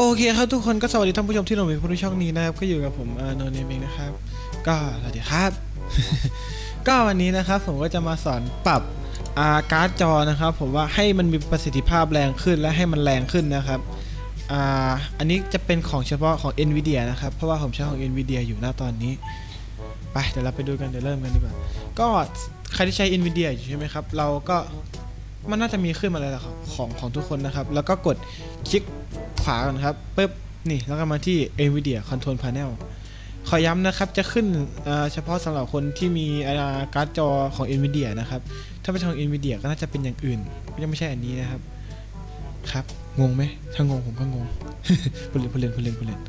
โอเคครับทุกคนก็สวัสดีท่านผู้ชมที่ลงไปผู้ช่องนี้นะครับก็อยู่กับผมโนเนมเองนะครับ ก็สวัสดีครับ ก็วันนี้นะครับผมก็จะมาสอนปรับอาการ์ดจอนะครับ ผมว่าให้มันมีประสิทธิภาพแรงขึ้นและให้มันแรงขึ้นนะครับอ่าอันนี้จะเป็นของเฉพาะของ NVIDIA นะครับ เพราะว่าผมใช้ของ NVIDIA อยู่หน้าตอนนี้ไปเดี๋ยวเราไปดูกันเดี๋ยวเริ่มกันดีกว่าก็ใครที่ใช้ NVIDIA อยู่ใช่ไหมครับเราก็ มันน่าจะมีขึ้นมาแล้วล่ะครับของของทุกคนนะครับ แล้วก็กดคลิกขวาก่อนครับปึ๊บนี่แล้วก็มาที่ NVIDIA Control Panel ขอย้ำนะครับจะขึ้นเฉพาะสำหรับคนที่มีอ่าการ์ดจอของ NVIDIA นะครับ ถ้าเป็นของ NVIDIA ก็น่าจะเป็นอย่างอื่นยังไม่ใช่อันนี้นะครับ ครับงงไหมถ้างงผมก็งงพูดเล่นพูดเล่นพูดเล่นพูดเล่น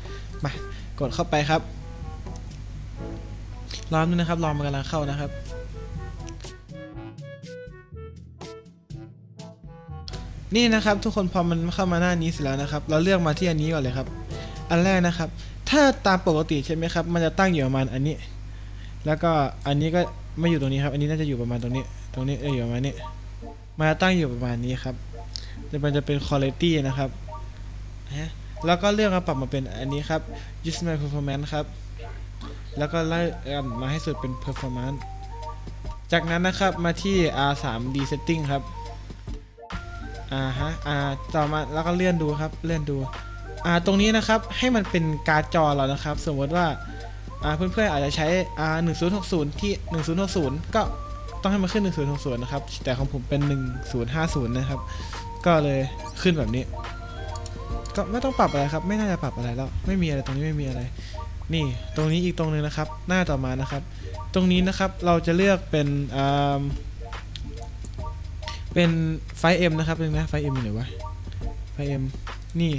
มากดเข้าไปครับรอนึงนะครับรอมันกำลังเข้านะครับ นี่นะครับทุกคนพอมันเข้ามาหน้านี้เสร็จแล้วนะครับ เราเลือกมาที่อันนี้ก่อนเลยครับ อันแรกนะครับ ถ้าตามปกติใช่ไหมครับ มันจะตั้งอยู่ประมาณอันนี้ แล้วก็อันนี้ก็ไม่อยู่ตรงนี้ครับ อันนี้น่าจะอยู่ประมาณตรงนี้ ตรงนี้เอออยู่ประมาณนี้มาตั้งอยู่ประมาณนี้ครับจะมันจะเป็น quality นะครับฮะแล้วก็เลือกมาปรับมาเป็นอันนี้ครับ use my performance ครับ แล้วก็ไล่มาให้สุดเป็น performance จากนั้นนะครับมาที่ R3D setting ครับ อ่าฮะอ่าต่อมาแล้วก็เลื่อนดูครับเลื่อนดูอ่าตรงนี้นะครับให้มันเป็นการ์ดจอเรานะครับ สมมติว่าอ่าเพื่อนๆอาจจะใช้อ่า1060 ที่ 1060 ก็ต้องให้มันขึ้น 1060 นะครับ แต่ของผมเป็น 1050 นะครับ ก็เลยขึ้นแบบนี้ ก็ไม่ต้องปรับอะไรครับ ไม่น่าจะปรับอะไรแล้วไม่มีอะไรตรงนี้ไม่มีอะไร นี่ตรงนี้อีกตรงหนึงนะครับ หน้าต่อมานะครับ ตรงนี้นะครับเราจะเลือกเป็นอ่า เป็นไฟเอ็มนะครับนึงนะไฟเอ็มอยู่ไหนวะไฟเอ็มนี่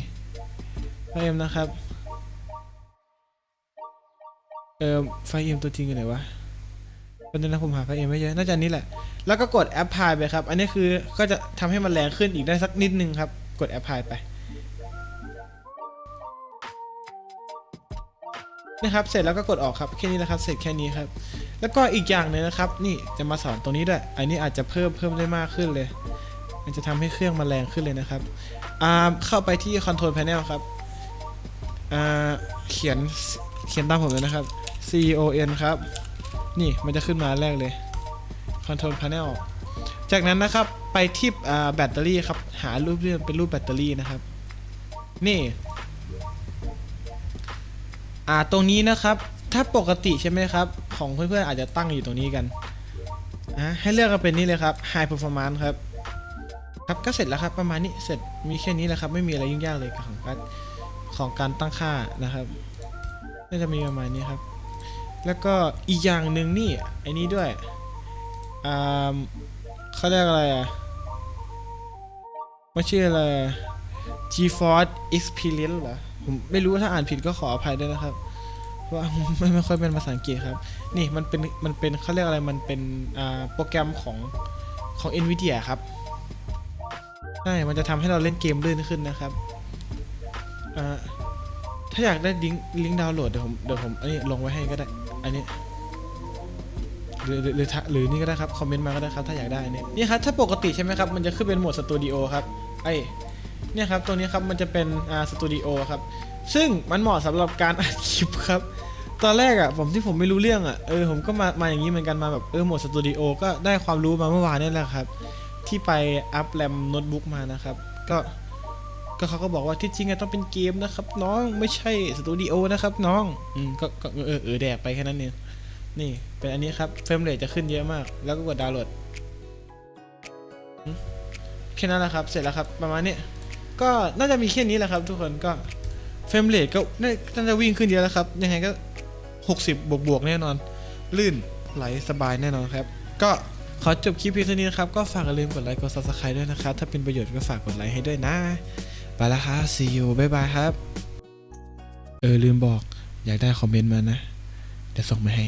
ไฟเอ็มนะครับเออไฟเอ็มตัวจริงอยู่ไหนวะเป็นงนะผมหาไฟเอ็มไม่เยอน่าจะนี้แหละ แล้วก็กดแอปพลายไปครับ อันนี้คือก็จะทำให้มันแรงขึ้นอีกได้สักนิดนึงครับ กดแอปพลายไปนะครับ เสร็จแล้วก็กดออกครับ แค่นี้นะครับ เสร็จแค่นี้ครับ แล้วก็อีกอย่างหนึงนะครับ นี่จะมาสอนตรงนี้ด้วย อันนี้อาจจะเพิ่มเพิ่มได้มากขึ้นเลย มันจะทำให้เครื่องมันแรงขึ้นเลยนะครับอ่าเข้าไปที่ Control Panel ครับอ่าเขียนเขียนตามผมเลยนะครับ C O N ครับ นี่มันจะขึ้นมาแรกเลย Control Panel จากนั้นนะครับไปที่อ่าแบตเตอรี่ครับ หารูปที่มันเป็นรูปแบตเตอรี่นะครับ นี่ อ่าตรงนี้นะครับ ถ้าปกติใช่ไหมครับ ของเพื่อนๆอาจจะตั้งอยู่ตรงนี้กันอะให้เลือกกันเป็นนี่เลยครับ High Performance ครับ ครับก็เสร็จแล้วครับประมาณนี้เสร็จมีแค่นี้แหละครับ ไม่มีอะไรยุ่งยากเลยกับของการของการตั้งค่านะครับน่าจะมีประมาณนี้ครับ แล้วก็อีกอย่างหนึ่งนี่ไอ้นี้ด้วยอ่าเขาเรียกอะไรอะไม่ชื่ออะไร GeForce Experience เหรอผมไม่รู้ถ้าอ่านผิดก็ขออภัยด้วยนะครับ ว่าไม่ไม่ค่อยเป็นภาษาอังกฤษครับ นี่มันเป็นมันเป็นเขาเรียกอะไรมันเป็นอ่าโปรแกรมของของ NVIDIA ครับ ใช่ มันจะทำให้เราเล่นเกมลื่นขึ้นนะครับอ่าถ้าอยากได้ลิงก์ลิงก์ดาวน์โหลดเดี๋ยวผมเดี๋ยวผมอันนี้ลงไว้ให้ก็ได้ อันนี้หรือหรือหรือนี่ก็ได้ครับ คอมเมนต์มาก็ได้ครับ ถ้าอยากได้นนี้นี่ครับ ถ้าปกติใช่ไหมครับ มันจะขึ้นเป็นโหมดสตูดิโอครับไอ เนี่ยครับตัวนี้ครับมันจะเป็นอ่าสตูดิโอครับ ซึ่งมันเหมาะสำหรับการอัดคลิปครับ ตอนแรกอะ่ะผมที่ผมไม่รู้เรื่องอะ่ะเออผมก็มามาอย่างนี้เหมือนกันมาแบบเออโหมดสตูดิโอก็ได้ความรู้มาเมื่อวานนี่แหละครับ ที่ไปอัพแรมโน้ตบุ๊กมานะครับ ก็ก็เขาก็บอกว่าที่จริงอะต้องเป็นเกมนะครับ น้องไม่ใช่สตูดิโอนะครับ น้องอืมก็ก็เออเออแดกไปแค่นั้นเองนี่เป็นอันนี้ครับเฟรมเรทจะขึ้นเยอะมาก แล้วก็กดดาวน์โหลดแค่นั้นแหละครับ เสร็จแล้วครับ ประมาณนี้ ก็น่าจะมีแค่นี้แหละครับ ทุกคนก็เฟรมเรทก็น่าจะวิ่งขึ้นเยอะแล้วครับ ยังไงก็ 60 บวกบวกแน่นอน ลื่นไหลสบายแน่นอนครับ ก็ขอจบคลิปเพียงเท่านี้นะครับ ก็ฝากอย่าลืมกดไลค์กด subscribe ด้วยนะครับ ถ้าเป็นประโยชน์ก็ฝากกดไลค์ให้ด้วยนะ ไปแล้วครับ see you บ๊ายบายครับ เออลืมบอกอยากได้คอมเมนต์มานะเดี๋ยวส่งมาให้